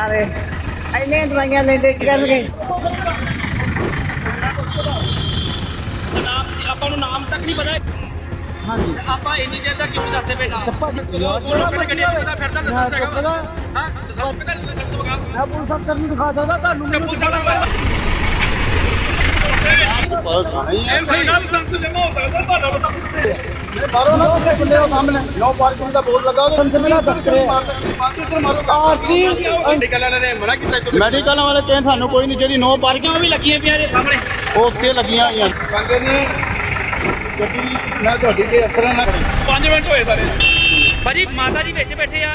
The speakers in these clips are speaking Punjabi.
ਆਵੇ। ਇੰਨੇ ਦਵਾਈਆਂ ਲੈਂਦੇ ਕੀ ਕਰਨਗੇ। ਆਪਾਂ ਨੂੰ ਨਾਮ ਤੱਕ ਨਹੀਂ ਪਤਾ। ਹਾਂਜੀ। ਤੇ ਆਪਾਂ ਇੰਨੀ ਦੇਰ ਤੱਕ ਕਿਉਂ ਨਹੀਂ ਦੱਸਦੇ ਪਏ ਨਾਮ? ਤੇ ਭਾਜੀ ਉਹ ਆਪਣੇ ਗੱਡੀ ਦਾ ਫਿਰਦਾ ਮੈਂ ਲਾਇਸੈਂਸ ਹੈਗਾ ਚੁੱਕਦਾ ਹਾਂ ਲਾਇਸੈਂਸ ਪਤਾ ਲਾਇਸੈਂਸ ਵਗਾ ਮੈਂ ਪੁਲਿਸ ਅਫਸਰ ਨੂੰ ਦਿਖਾ ਸਕਦਾ ਤੁਹਾਨੂੰ ਪੁਲਿਸ ਵਾਲਾ ਮੈਡੀਕਲ ਵਾਲੇ ਨੇ ਕੀਤਾ ਕਹਿੰਦੇ ਸਾਨੂੰ ਕੋਈ ਨਹੀਂ ਜਿਹਦੀ ਨੋ ਪਾਰਕਿੰਗ ਵੀ ਲੱਗੀਆਂ ਪਈਆਂ ਦੇ ਸਾਹਮਣੇ? ਉਹ ਉੱਥੇ ਲੱਗੀਆਂ ਹੋਈਆਂ ਕਹਿੰਦੇ ਨੇ ਗੱਡੀ ਮੈਂ ਤੁਹਾਡੀ ਦੇ ਅਫਸਰਾਂ ਨਾਲ 5 ਮਿੰਟ ਹੋਏ ਸਾਰੇ। ਭਾਜੀ ਮਾਤਾ ਜੀ ਵਿੱਚ ਬੈਠੇ ਆ।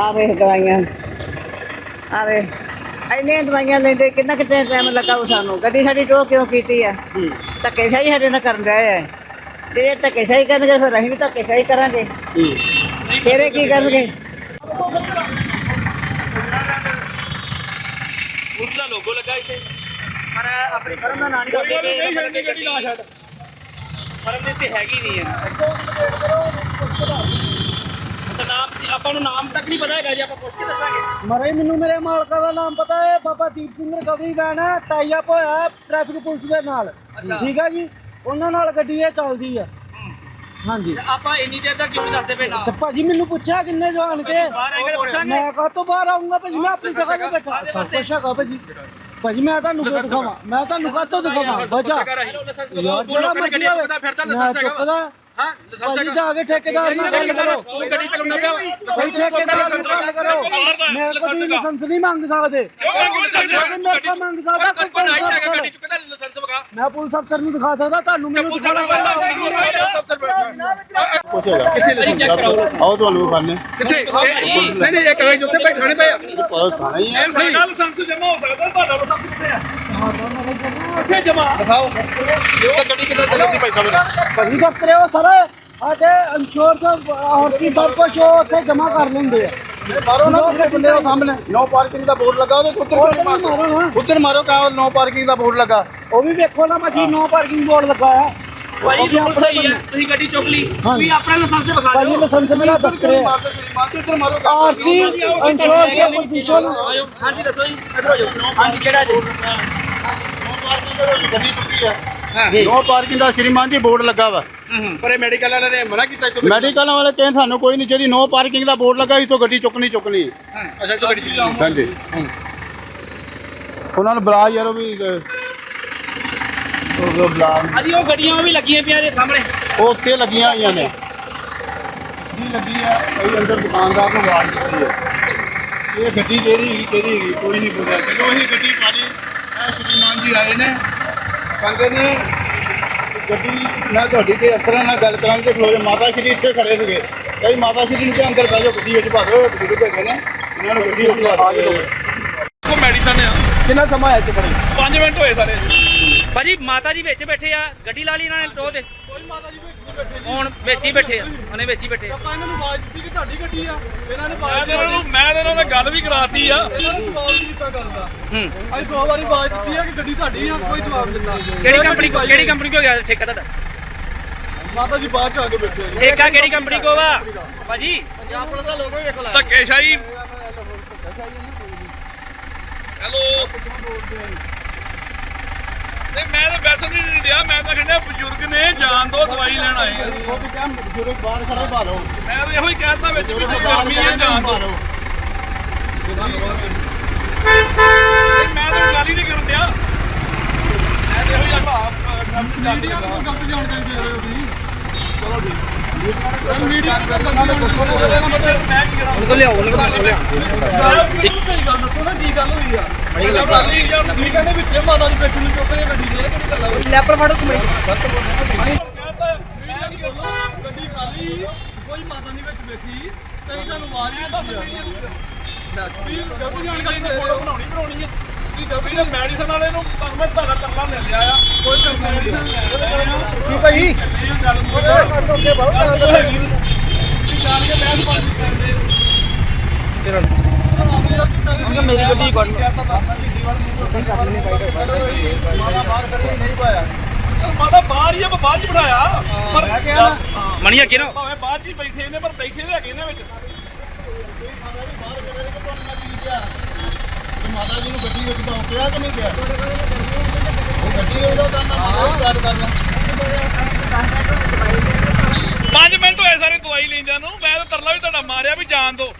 ਦਵਾਈਆਂ ਆਵੇ ਦਵਾਈਆਂ। ਆਵੇ ਇੰਨੇ ਦਵਾਈਆਂ ਲੈਂਦੇ ਕਿੰਨਾ ਕਿਤੇ ਟਾਈਮ ਲੱਗਾ ਉਹ ਸਾਨੂੰ। ਗੱਡੀ ਸਾਡੀ ਟੋ ਕਿਉਂ ਕੀਤੀ ਆ? ਧੱਕੇ ਸ਼ਾਹੀ ਸਾਡੇ ਨਾਲ ਕਰਨ ਰਹੇ ਆ। ਜਿਹੜੇ ਧੱਕੇ ਸ਼ਾਹੀ ਕਰਨਗੇ ਫਿਰ ਅਸੀਂ ਵੀ ਧੱਕੇ ਸ਼ਾਹੀ ਕਰਾਂਗੇ ਫਿਰ ਇਹ ਕੀ ਕਰਨਗੇ? ਉਸ ਦਾ ਲੋਗੋ ਲੱਗਾ ਇੱਥੇ। ਪਰ ਆਪਣੀ ਫਰਮ ਦਾ ਨਾਂ ਨਹੀਂ ਗੱਡੀ ਛੱਡ। ਫਰਮ ਦੇ ਉੱਤੇ ਹੈਗੀ ਨਹੀਂ ਅੱਛਾ ਨਾਮ ਆਪਾਂ ਨੂੰ ਨਾਮ ਤੱਕ ਨਹੀਂ ਪਤਾ ਹੈਗਾ ਜੀ ਆਪਾਂ ਪੁੱਛ ਕੇ ਦੱਸਾਂਗੇ। ਮਰੇ ਮੈਨੂੰ ਮੇਰੇ ਮਾਲਕਾਂ ਦਾ ਨਾਮ ਪਤਾ ਹੈ ਬਾਬਾ ਦੀਪ ਸਿੰਘ ਰਿਕਵਰੀ ਵੈਨ ਹੈ ਟਾਈ ਅਪ ਹੋਇਆ ਟ੍ਰੈਫਿਕ ਪੁਲਿਸ ਦੇ ਨਾਲ। ਠੀਕ ਹੈ ਜੀ? ਉਹਨਾਂ ਨਾਲ ਗੱਡੀ ਇਹ ਚੱਲਦੀ ਆ ਹਾਂਜੀ। ਤੇ ਆਪਾਂ ਇੰਨੀ ਦੇਰ ਤੱਕ ਕਿਉਂ ਨਹੀਂ ਦੱਸਦੇ ਪਏ ਨਾਮ? ਤੇ ਭਾਜੀ ਮੈਨੂੰ ਪੁੱਛਿਆ ਕਿੰਨੇ ਜਾਣ ਕੇ? ਬਾਹਰ ਆਏਗਾ ਪੁੱਛਾਂਗੇ। ਮੈਂ ਕਾ ਤੋਂ ਬਾਹਰ ਆਉਂਗਾ ਭਾਜੀ ਮੈਂ ਆਪਣੀ ਜਗ੍ਹਾ ਤੇ ਬੈਠਾ। ਸਭ ਕੁਛ ਹੈਗਾ ਭਾਜੀ। ਭਾਜੀ ਮੈਂ ਤੁਹਾਨੂੰ ਕਿਉਂ ਦਿਖਾਵਾਂ? ਮੈਂ ਤੁਹਾਨੂੰ ਕਾਹਤੋਂ ਦਿਖਾਵਾਂ? ਵਜਾ ਲਾਇਸੈਂਸ ਯਾਰ ਜਿਹੜਾ ਮਰਜ਼ੀ ਹੋਵੇ ਮੈਂ ਚੁੱਕਦਾ। ਹਾਂ ਭਾਜੀ ਜਾ ਕੇ ਠੇਕੇਦਾਰ ਨਾਲ ਗੱਲ ਕਰੋ। ਉਹ ਗੱਡੀ ਚਲਾਉਂਦਾ ਪਿਆ ਭਾਈ ਠੇਕੇਦਾਰ ਨਾਲ ਗੱਲ ਕਰੋ। ਮੇਰੇ ਕੋਲ ਤੁਸੀਂ ਲਾਇਸੈਂਸ ਨਹੀਂ ਮੰਗ ਸਕਦੇ। ਕਿਉਂਕਿ ਮੇਰੇ ਕੋਲ ਮੰਗ ਸਕਦਾ ਕੋਈ ਪੁਲਿਸ ਅਫਸਰ। ਲਾਇਸੈਂਸ ਵਗਾ। ਮੈਂ ਪੁਲਿਸ ਅਫਸਰ ਨੂੰ ਦਿਖਾ ਸਕਦਾ ਤੁਹਾਨੂੰ ਮੈਨੂੰ ਦਿਖਾਣਾ ਪੁੱਛੇਗਾ ਕਿੱਥੇ ਲਾਇਸੈਂਸ ਆਓ ਤੁਹਾਨੂੰ ਵਿਖਾਣੇ ਕਿੱਥੇ? ਨਹੀਂ ਨਹੀਂ ਇੱਕ ਵਾਰ ਉੱਥੇ ਬੈਠਾਣੇ ਪਏ ਆ। ਪਤਾ ਥਾਣਾ ਹੀ ਹੈ ਇਹ ਨਾਲ ਲਾਇਸੈਂਸ ਜਮਾ ਹੋ ਸਕਦਾ ਤੁਹਾਡਾ ਲਾਇਸੈਂਸ ਕਿੱਥੇ ਆ? ਕਿੱਥੇ ਜਮਾ। ਦਿਖਾਓ। ਇਹ ਗੱਡੀ ਕਿੱਥੇ ਚੱਲਦੀ ਭਾਈ ਸਾਹਿਬ? ਭਾਜੀ ਦਫ਼ਤਰੇ ਉਹ ਸਰ। ਸਾਡੇ ਇੰਸ਼ੋਰ ਤੋਂ ਆਰਸੀ ਸਭ ਕੁਝ ਉਹ ਉੱਥੇ ਜਮਾ ਕਰ ਲੈਂਦੇ ਆ। ਮਾਰੋ ਨਾ ਉੱਥੇ ਖੁੱਲੇ ਹੋ ਸਾਹਮਣੇ। ਨੋ ਪਾਰਕਿੰਗ ਦਾ ਬੋਰਡ ਲੱਗਾ ਉਹਦੇ ਉੱਤੇ ਉੱਧਰ ਮਾਰੋ? ਨਾ। ਉੱਧਰ ਮਾਰੋ ਕਾ ਨੋ ਪਾਰਕਿੰਗ ਦਾ ਬੋਰਡ ਲੱਗਾ। ਉਹ ਵੀ ਵੇਖੋ ਨਾ ਭਾਜੀ ਨੋ ਪਾਰਕਿੰਗ ਬੋਰਡ ਲੱਗਾ ਆ ਭਾਈ ਉਹ ਵੀ ਬਿਲਕੁਲ ਸਹੀ ਹੈ। ਤੁਸੀਂ ਗੱਡੀ ਚੁੱਕ ਲਈ। ਤੁਸੀਂ ਆਪਣਾ ਲਾਇਸੈਂਸ ਤੇ ਵਿਖਾ ਭਾਜੀ ਦਿਓ ਲਾਇਸੈਂਸ ਮੇਰਾ ਦਫ਼ਤਰ ਹੈ। ਆਰਸੀ ਇੰਸ਼ੋਰ ਸੇ ਪ੍ਰਦੂਸ਼ਣ ਹਾਂਜੀ ਦੱਸੋ ਜੀ। ਇੱਧਰ ਹੋ ਜਾਓ। ਹਾਂਜੀ ਕਿਹੜਾ ਜੀ? ਪਾਰਕਿੰਗ ਦੇ ਵਿੱਚ ਗੱਡੀ ਚੁੱਕੀ ਹੈ। ਨੋ ਪਾਰਕਿੰਗ ਦਾ ਸ਼੍ਰੀਮਾਨ ਜੀ ਬੋਰਡ ਲੱਗਾ ਵਾ। ਪਰ ਇਹ ਮੈਡੀਕਲ ਵਾਲੇ ਨੇ ਮਨਾ ਕੀਤਾ ਕਿ ਮੈਡੀਕਲ ਵਾਲੇ ਕਹਿੰਦੇ ਸਾਨੂੰ ਕੋਈ ਨਹੀਂ ਜਿਹਦੀ ਨੋ ਪਾਰਕਿੰਗ ਦਾ ਬੋਰਡ ਲੱਗਾ ਇਥੋਂ ਗੱਡੀ ਚੁੱਕਣੀ ਚੁੱਕਣੀ ਅੱਛਾ ਤੂੰ ਗੱਡੀ ਚਲਾਓ ਹਾਂਜੀ। ਉਹਨਾਂ ਨੂੰ ਬੁਲਾ ਯਾਰ ਉਹ ਵੀ ਉਹ ਬੁਲਾ ਹਾਂਜੀ ਉਹ ਗੱਡੀਆਂ ਵੀ ਲੱਗੀਆਂ ਪਈਆਂ ਦੇ ਸਾਹਮਣੇ। ਉਹ ਉੱਤੇ ਲੱਗੀਆਂ ਹੋਈਆਂ ਨੇ। ਜੀ ਲੱਗੀ ਆ ਕੋਈ ਅੰਦਰ ਦੁਕਾਨਦਾਰ ਨੂੰ ਆਵਾਜ਼ ਦਿੱਤੀ ਹੈ ਇਹ ਗੱਡੀ ਕਿਹਦੀ ਹੈਗੀ ਕਿਹਦੀ ਹੈਗੀ ਕੋਈ ਨਹੀਂ ਪੁੱਛਿਆ। ਜਦੋਂ ਅਸੀਂ ਗੱਡੀ ਪਾਲੀ ਇਹ ਸ਼੍ਰੀਮਾਨ ਜੀ ਆਏ ਨੇ। ਕਹਿੰਦੇ ਨੇ। ਗੱਡੀ ਮੈਂ ਤੁਹਾਡੀ ਤੇ ਅਫਸਰਾਂ ਨਾਲ ਗੱਲ ਕਰਾਂਗੇ ਤੇ ਖਲੋਜੇ ਮਾਤਾ ਸ਼੍ਰੀ ਇੱਥੇ ਖੜੇ ਸੀਗੇ। ਕਈ ਮਾਤਾ ਸ਼੍ਰੀ ਨੂੰ ਕਿ ਅੰਦਰ ਬਹਿ ਜਾਓ ਗੱਡੀ ਵਿੱਚ ਭਾ ਦਿਓ ਬਜ਼ੁਰਗ ਹੈਗੇ ਨੇ। ਇਹਨਾਂ ਨੂੰ ਗੱਡੀ ਵਿੱਚ ਭਾ ਦਿਓ ਕੋ ਮੈਡੀਸਨ ਆ। ਕਿੰਨਾ ਸਮਾਂ ਹੈ ਇੱਥੇ 5 ਮਿੰਟ ਹੋਏ ਸਾਰੇ। ਭਾਜੀ ਮਾਤਾ ਜੀ ਵਿੱਚ ਬੈਠੇ ਆ ਗੱਡੀ ਲਾ ਲਈ ਇਹਨਾਂ ਨੇ ਟੋ ਤੇ। ਕੋਈ ਮਾਤਾ ਜੀ ਵਿੱਚ ਨਹੀਂ ਬੈਠੇ ਹੁਣ ਵਿੱਚ ਹੀ ਬੈਠੇ ਆ ਉਹਨੇ ਵਿੱਚ ਹੀ ਬੈਠੇ ਆ। ਆਪਾਂ ਇਹਨਾਂ ਨੂੰ ਆਵਾਜ਼ ਦਿੱਤੀ ਕਿ ਤੁਹਾਡੀ ਗੱਡੀ ਆ ਇਹਨਾਂ ਨੇ ਮੈਂ ਆਵਾਜ਼ ਤਾਂ ਇਹਨਾਂ ਨੂੰ ਮੈਂ ਤਾਂ ਇਹਨਾਂ ਨਾਲ ਗੱਲ ਵੀ ਕਰਾਤੀ ਆ। ਇਹਨਾਂ ਨੇ ਜਵਾਬ ਨਹੀਂ ਦਿੱਤਾ ਗੱਲ ਦਾ। ਅਸੀਂ ਦੋ ਵਾਰੀ ਆਵਾਜ਼ ਦਿੱਤੀ ਆ ਕਿ ਗੱਡੀ ਤੁਹਾਡੀ ਆ ਕੋਈ ਜਵਾਬ ਦਿੱਤਾ। ਕਿਹੜੀ ਕੰਪਨੀ ਕੋ ਕਿਹੜੀ ਕੰਪਨੀ ਕੋ ਗਿਆ ਠੇਕਾ ਤੁਹਾਡਾ? ਮਾਤਾ ਜੀ ਬਾਅਦ ਚ ਆ ਕੇ ਬੈਠੇ ਆ ਜੀ। ਠੇਕਾ ਕਿਹੜੀ ਕੰਪਨੀ ਕੋ ਵਾ ਭਾਜੀ। ਪੰਜਾਬ ਪੁਲਿਸ ਦਾ ਲੋਗੋ ਵੇਖ ਲੈ ਧੱਕੇ ਸ਼ਾਹੀ ਹੈਲੋ ਨਹੀਂ ਮੈਂ ਤਾਂ ਵੈਸੇ ਨਹੀਂ ਰਿਹਾ ਮੈਂ ਤਾਂ ਕਹਿੰਦਾ ਬਜ਼ੁਰਗ ਨੇ ਜਾਨ ਦੋ ਦਵਾਈ ਲੈਣ ਆਏ ਆ। ਉਹ ਵੀ ਕਿਹਾ ਬਜ਼ੁਰਗ ਬਾਹਰ ਖੜੇ ਭਾ ਲਓ। ਮੈਂ ਤਾਂ ਇਹੋ ਹੀ ਕਹਿਤਾ ਵਿੱਚ ਵੀ ਗਰਮੀ ਹੈ ਜਾਨ ਦੋ। ਮੈਂ ਤਾਂ ਗੱਲ ਹੀ ਨਹੀਂ ਕਰਨ ਦਿਆ ਮੈਂ ਤਾਂ ਇਹੋ ਹੀ ਆ ਮੀਡੀਆ ਨੂੰ ਗਲਤ ਜਾਣਕਾਰੀ ਦੇ ਰਹੇ ਹੋ ਤੁਸੀਂ। ਚਲੋ ਠੀਕ ਮੀਡੀਆ ਨੂੰ ਗਲਤ ਜਾਣਕਾਰੀ ਹੋ। ਲਿਆਓ ਲਿਆਓ ਸਹੀ ਗੱਲ ਦੱਸੋ ਨਾ ਕੀ ਗੱਲ ਹੋਈ ਆ? ਠੀਕ ਕਹਿੰਦੇ ਵਿੱਚ ਮਾਤਾ ਦੀ ਬੈਠੀ ਨੂੰ ਚੁੱਕ ਕੇ ਗੱਡੀ ਦੇ ਕਿਹੜੀ ਗੱਲ ਆ ਲੈਪਰ ਫੜੋ ਤੁਸੀਂ ਕਹਤਾ ਮੀਡੀਆ ਦੀ ਗੱਲ ਭਾਜੀ ਕੋਈ ਮਾਤਾ ਨਹੀਂ ਵਿੱਚ ਬੈਠੀ ਤੇ ਤੁਹਾਨੂੰ ਆਵਾਜ਼ ਨਹੀਂ ਦੱਸ ਰਹੀ ਗਲਤ ਜਾਣਕਾਰੀ ਤੇ ਫੋਟੋ ਬਣਾਉਣੀ ਬਣਾਉਣੀ ਹੈ ਕੀ ਗਲਤੀ ਹੈ ਮੈਡੀਸਨ ਵਾਲੇ ਨੂੰ ਤੁਹਾਨੂੰ ਮੈਂ ਤੁਹਾਡਾ ਕਰਲਾ ਮਿਲ ਲਿਆ ਆ ਕੋਈ ਕਰਨਾ ਨਹੀਂ ਜੀ ਭਾਈ ਗੱਲ ਕਰ ਕੇ ਬਹੁਤ ਜਾਣ ਕੇ ਬਹਿਸ ਬਾਜ਼ੀ ਕਰਦੇ ਅੰਕਲ ਮੇਰੀ ਗੱਡੀ ਕੱਢ ਮਾਤਾ ਬਾਹਰ ਖੜੀ ਨਹੀਂ ਪਾਇਆ ਮਾਤਾ ਬਾਹਰ ਹੀ ਆ ਮੈਂ ਬਾਅਦ ਚ ਬਿਠਾਇਆ। ਪਰ ਮੈਂ ਕਿਹਾ ਨਾ। ਮਣੀ ਅੱਗੇ ਨਾ ਭਾਵੇਂ ਬਾਅਦ ਚ ਬੈਠੇ ਨੇ ਪਰ ਬੈਠੇ ਦੇ ਹੈਗੇ ਨੇ ਵਿੱਚ। ਤੇ ਮਾਤਾ ਜੀ ਨੂੰ ਗੱਡੀ ਵਿੱਚ ਤਾਂ ਕਿਹਾ ਕਿ ਨਹੀਂ ਕਿਹਾ ਉਹ ਗੱਡੀ ਉਹਦਾ ਕੰਮ ਆ ਮਾਤਾ ਜੀ ਸਟਾਰਟ ਕਰਨਾ 5 ਮਿੰਟ ਹੋਏ ਸਾਰੇ ਦਵਾਈ ਲੈਂਦਿਆਂ ਨੂੰ। ਮੈਂ ਤਾਂ ਤਰਲਾ ਵੀ ਤੁਹਾਡਾ ਮਾਰਿਆ ਵੀ ਜਾਣ ਦੋ।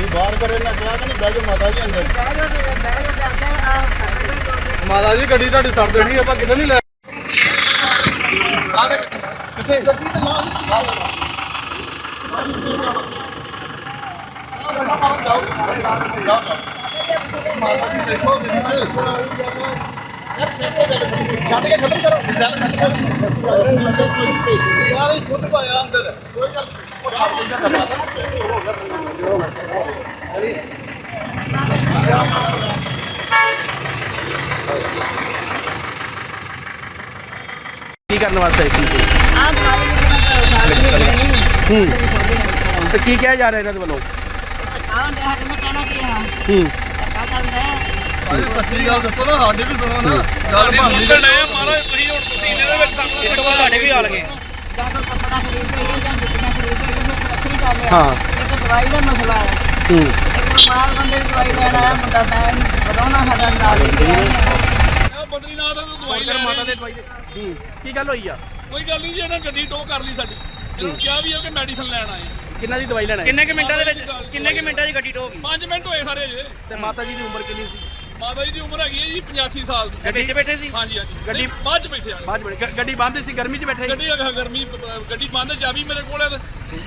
ਨਹੀਂ ਬਾਹਰ ਕਰੇ ਨਾ ਕਿਹਾ ਕਿ ਨਹੀਂ ਬਹਿ ਜਾਓ ਮਾਤਾ ਜੀ ਅੰਦਰ। ਮਾਤਾ ਜੀ ਗੱਡੀ ਤੁਹਾਡੀ ਸੜ ਦੇਣੀ ਆਪਾਂ ਕਿਤੇ ਨਹੀਂ ਲੈ ਯਾਰ ਇਹ ਖੁਦ ਪਾਇਆ ਅੰਦਰ। ਕੋਈ ਗੱਲ ਕੀ ਕਰਨ ਵਾਸਤੇ ਆਈ ਸੀ ਹੂੰ। ਤੇ ਕੀ ਕਿਹਾ ਜਾ ਰਿਹਾ ਇਹਨਾਂ ਦੇ ਵੱਲੋਂ? ਹੂੰ। ਭਾਈ ਸੱਚੀ ਗੱਲ ਦੱਸੋ ਨਾ ਸਾਡੇ ਵੀ ਸੁਣੋ ਨਾ ਗੱਲ ਬਣਦੀ ਨਹੀਂ ਮਹਾਰਾਜ ਤੁਸੀਂ ਹੁਣ ਪਸੀਨੇ ਦੇ ਵਿੱਚ ਤੱਕ ਇਸ ਤੋਂ ਬਾਅਦ ਤੁਹਾਡੇ ਵੀ ਆ ਲਗੇ ਹਾਂ ਇੱਕ ਦਵਾਈ ਦਾ ਮਸਲਾ ਹੈ। ਹੂੰ। ਇੱਕ ਬਿਮਾਰ ਬੰਦੇ ਦੀ ਦਵਾਈ ਲੈਣ ਆਇਆ ਮੁੰਡਾ ਮੈਂ ਵਧਾਉਣਾ ਸਾਡਾ ਨਾਲ ਲੈ ਕੇ ਆਈ ਹਾਂ ਬਦਰੀਨਾਥ ਤੋਂ ਦਵਾਈ ਲੈ ਮਾਤਾ ਰਹੇ ਦੇ ਦਵਾਈ ਦੇ ਹੂੰ ਕੀ ਗੱਲ ਹੋਈ ਆ? ਕੋਈ ਗੱਲ ਨਹੀਂ ਜੀ ਇਹਨਾਂ ਗੱਡੀ ਟੋ ਕਰ ਲਈ ਸਾਡੀ। ਇਹਨਾਂ ਨੂੰ ਕਿਹਾ ਵੀ ਹੈ ਕਿ ਮੈਡੀਸਨ ਲੈਣ ਆਏ ਕਿੰਨਾ ਦੀ ਦਵਾਈ ਲੈਣਾ ਕਿੰਨੇ ਕਿ ਮਿੰਟਾਂ ਦੇ ਵਿੱਚ ਕਿੰਨੇ ਕਿ ਮਿੰਟਾਂ 'ਚ ਗੱਡੀ ਟੋ ਗਈ? 5 ਮਿੰਟ ਹੋਏ ਸਾਰੇ ਅਜੇ। ਤੇ ਮਾਤਾ ਜੀ ਦੀ ਉਮਰ ਕਿੰਨੀ ਸੀ? ਮਾਤਾ ਜੀ ਦੀ ਉਮਰ ਹੈਗੀ ਹੈ ਜੀ 85 ਸਾਲ ਦੀ। ਗੱਡੀ 'ਚ ਬੈਠੇ ਸੀ? ਹਾਂਜੀ ਹਾਂਜੀ। ਗੱਡੀ- ਨਹੀਂ, ਬਾਅਦ ਚ ਬੈਠੇ ਆਣੇ ਬਾਅਦ ਬੜੀ ਗੱਡੀ ਬੰਦ ਸੀ ਗਰਮੀ 'ਚ ਬੈਠੇ ਸੀ? ਗੱਡੀ ਅਗਰ ਗਰਮੀ ਅ, ਗੱਡੀ ਬੰਦ ਚਾਬੀ ਮੇਰੇ ਕੋਲ ਹੈ ਤੇ।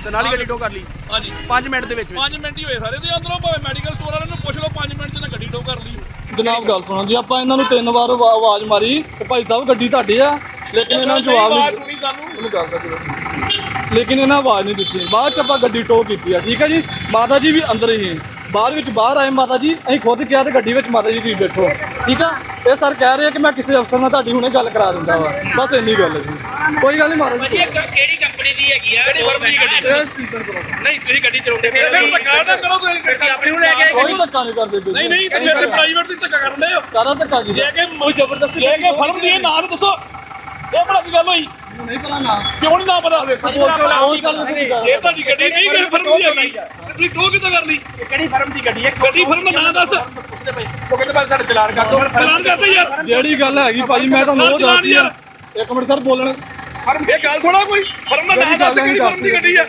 ਤੇ ਨਾਲ ਹੀ ਗੱਡੀ ਟੋ ਕਰ ਲਈ? ਹਾਂਜੀ। 5 ਮਿੰਟ ਦੇ ਵਿੱਚ ਵਿੱਚ। 5 ਮਿੰਟ ਹੀ ਹੋਏ ਸਾਰੇ। ਤੇ ਅੰਦਰੋਂ ਭਾਵੇਂ ਮੈਡੀਕਲ ਸਟੋਰ ਵਾਲਿਆਂ ਨੂੰ ਪੁੱਛ ਲਓ 5 ਮਿੰਟ ਚ ਨਾ ਗੱਡੀ ਟੋ ਕਰ ਲਈ। ਜਨਾਬ ਗੱਲ ਸੁਣੋ ਜੀ ਆਪਾਂ ਇਹਨਾਂ ਨੂੰ ਤਿੰਨ ਵਾਰ ਆਵਾ- ਆਵਾਜ਼ ਮਾਰੀ ਕਿ ਭਾਈ ਸਾਹਿਬ ਗੱਡੀ ਤੁਹਾਡੀ ਆ। ਲੇਕਿਨ ਇਹਨਾਂ ਜਵਾਬ ਆਵਾਜ਼ ਨਹੀਂ ਸੁਣੀ ਸਾਨੂੰ। ਉਹਨੂੰ ਗੱਲ ਕਰ ਦਿਓ। ਲੇਕਿਨ ਇਹਨਾਂ ਆਵਾਜ਼ ਨਹੀਂ ਦਿੱਤੀ। ਬਾਅਦ ਚ ਆਪਾਂ ਗੱਡੀ ਟੋ ਕੀਤੀ ਆ। ਠੀਕ ਹੈ ਜੀ? ਮਾਤਾ ਜੀ ਵੀ ਅੰਦਰ ਹੀ ਹੈ ਬਾਹਰ ਵਿੱਚ ਬਾਹਰ ਆਏ ਮਾਤਾ ਜੀ ਅਸੀਂ ਖੁਦ ਕਿਹਾ ਤੇ ਗੱਡੀ ਵਿੱਚ ਮਾਤਾ ਜੀ ਤੁਸੀਂ ਬੈਠੋ। ਠੀਕ ਆ? ਇਹ ਸਰ ਕਹਿ ਰਹੇ ਕਿ ਮੈਂ ਕਿਸੇ ਅਫਸਰ ਨਾਲ ਤੁਹਾਡੀ ਹੁਣੇ ਗੱਲ ਕਰਾ ਦਿੰਦਾ ਵਾ। ਬਸ ਇੰਨੀ ਗੱਲ ਹੈ ਜੀ। ਕੋਈ ਗੱਲ ਨਹੀਂ ਮਾਤਾ ਜੀ। ਕਿਹੜੀ ਕੰਪਨੀ ਦੀ ਹੈਗੀ ਆ? ਕਿਹੜੀ ਫਰਮ ਦੀ ਗੱਡੀ? ਨਹੀਂ ਤੁਸੀਂ ਗੱਡੀ ਚਲਾਉਂਦੇ ਫਿਰ ਧੱਕਾ ਨਾ ਕਰੋ ਤੁਸੀਂ ਆਪਣੀ ਨੂੰ ਲੈ ਕੇ ਕੋਈ ਧੱਕਾ ਨਹੀਂ ਕਰਦੇ। ਨਹੀਂ ਨਹੀਂ ਤੁਸੀਂ ਇੱਥੇ ਪ੍ਰਾਈਵੇਟ ਦੀ ਧੱਕਾ ਕਰਨ ਦੇ ਹੋ। ਕਾਹਦਾ ਧੱਕਾ ਜੀ? ਜੇ ਕਿ ਕੋਈ ਜ਼ਬਰਦਸਤੀ ਜੇ ਕਿ ਫਿਲਮ ਦੀ ਨਾਂ ਤਾਂ ਦੱਸੋ। ਇਹ ਭਲਾ ਕੀ ਗੱਲ ਹੋਈ? ਨਹੀਂ ਪਤਾ ਨਾ। ਕਿਉਂ ਨਹੀਂ ਨਾ ਪਤਾ? ਇਹ ਤੁਹਾਡੀ ਗੱਡੀ ਨਹੀਂ ਕਿ ਫਿਲਮ ਦੀ ਹੈਗੀ। ਤੁਸੀਂ ਟੋ ਕਿੱਦਾਂ ਕਰ ਲਈ? ਕਿਹੜੀ ਫਰਮ ਦੀ ਗੱਡੀ ਹੈ? ਗੱਡੀ ਫਿਲਮ ਦਾ ਨਾਂ ਦੱਸ। ਪੁੱਛਦੇ ਪਏ? ਉਹ ਕਹਿੰਦੇ ਭਾਈ ਸਾਡੇ ਚਲਾਨ ਕਰ ਦੋ ਚਲਾਨ ਕਰਦੇ ਯਾਰ। ਜਿਹੜੀ ਗੱਲ ਹੈਗੀ ਭਾਜੀ ਮੈਂ ਤੁਹਾਨੂੰ ਉਹ ਦੱਸਦੀ ਆ ਇੱਕ ਮਿੰਟ ਸਰ ਬੋਲਣ। ਇਹ ਗੱਲ ਥੋੜਾ ਕੋਈ। ਫਿਲਮ ਦਾ ਨਾਂ ਦੱਸ ਕਿਹੜੀ ਫਿਲਮ ਦੀ ਗੱਡੀ ਆ